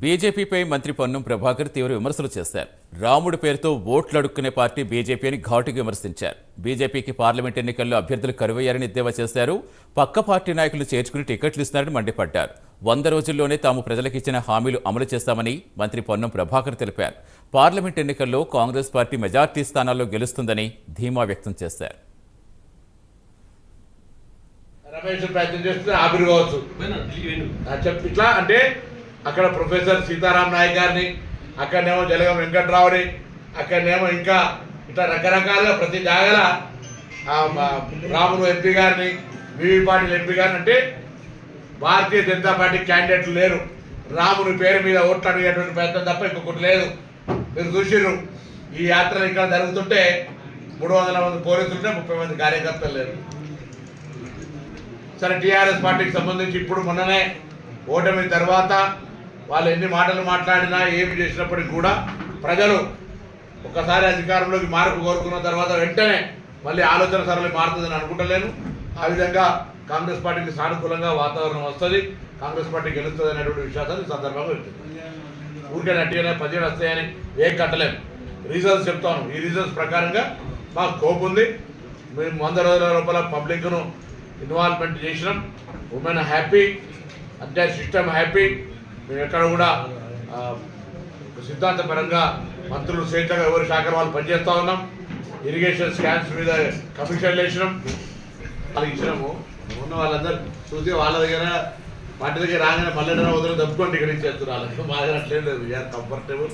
బీజేపీపై మంత్రి పొన్నం ప్రభాకర్ తీవ్ర విమర్శలు చేశారు. రాముడి పేరుతో ఓట్లు అడుక్కునే పార్టీ బీజేపీ అని ఘాటుగా విమర్శించారు. బీజేపీకి పార్లమెంట్ ఎన్నికల్లో అభ్యర్థులు కరువయ్యారని ఎద్దేవా చేశారు. పక్క పార్టీ నాయకులు చేర్చుకుని టికెట్లు ఇస్తున్నారని మండిపడ్డారు. వంద రోజుల్లోనే తాము ప్రజలకు ఇచ్చిన హామీలు అమలు చేస్తామని మంత్రి పొన్నం ప్రభాకర్ తెలిపారు. పార్లమెంట్ ఎన్నికల్లో కాంగ్రెస్ పార్టీ మెజార్టీ స్థానాల్లో గెలుస్తుందని ధీమా వ్యక్తం చేశారు. రమేష్ ప్రయత్నం చేస్తే ఆవిరి కావచ్చు. ఇట్లా అంటే అక్కడ ప్రొఫెసర్ సీతారాం నాయక్ గారిని అక్కడనేమో జలగం వెంకట్రావుని అక్కడనేమో ఇంకా ఇట్లా రకరకాలుగా ప్రతి జాగల రాములు ఎంపీ గారిని వివి పాటిల్ ఎంపీ గారిని అంటే భారతీయ జనతా పార్టీ క్యాండిడేట్లు లేరు. రాముని పేరు మీద ఓట్లు అడిగేటువంటి ప్రయత్నం తప్ప ఇంకొకటి లేదు. మీరు చూసిర్రు ఈ యాత్ర ఇక్కడ జరుగుతుంటే మూడు వందల మంది పోలీసులు ఉంటే ముప్పై మంది కార్యకర్తలు లేరు. సరే టీఆర్ఎస్ పార్టీకి సంబంధించి ఇప్పుడు మొన్ననే ఓటమి తర్వాత వాళ్ళు ఎన్ని మాటలు మాట్లాడినా ఏమి చేసినప్పటికీ కూడా ప్రజలు ఒకసారి అధికారంలోకి మార్పు కోరుకున్న తర్వాత వెంటనే మళ్ళీ ఆలోచన సరళి మారుతుందని అనుకుంటలేను. ఆ విధంగా కాంగ్రెస్ పార్టీకి సానుకూలంగా వాతావరణం వస్తుంది. కాంగ్రెస్ పార్టీ గెలుస్తుంది అనేటువంటి విశ్వాసాన్ని సందర్భంగా వెళ్తుంది ఊరికే నట్టిగానే పదిహేడు వస్తాయని ఏం కట్టలేము రీజన్స్ చెప్తాను. ఈ రీజన్స్ ప్రకారంగా మాకు కోప్ ఉంది. మేము వంద రోజుల లోపల పబ్లిక్ను ఇన్వాల్వ్మెంట్ చేసినాం. ఉమెన్ హ్యాపీ అంటే సిస్టమ్ హ్యాపీ మేము ఎక్కడ కూడా సిద్ధాంతపరంగా మంత్రులు స్వేచ్ఛగా ఎవరి శాఖ వాళ్ళు పనిచేస్తూ ఉన్నాం. ఇరిగేషన్ స్కామ్స్ మీద కమిషన్లు వేసినాం వాళ్ళకి ఇచ్చినాము. ఉన్న వాళ్ళందరూ చూసి వాళ్ళ దగ్గర వాటి దగ్గర రాగానే మళ్ళీ వదిలి తప్పుకోండి ఇక్కడ ఇచ్చేస్తున్నారు వాళ్ళకి మా దగ్గర అట్లేదు వీఆర్ కంఫర్టబుల్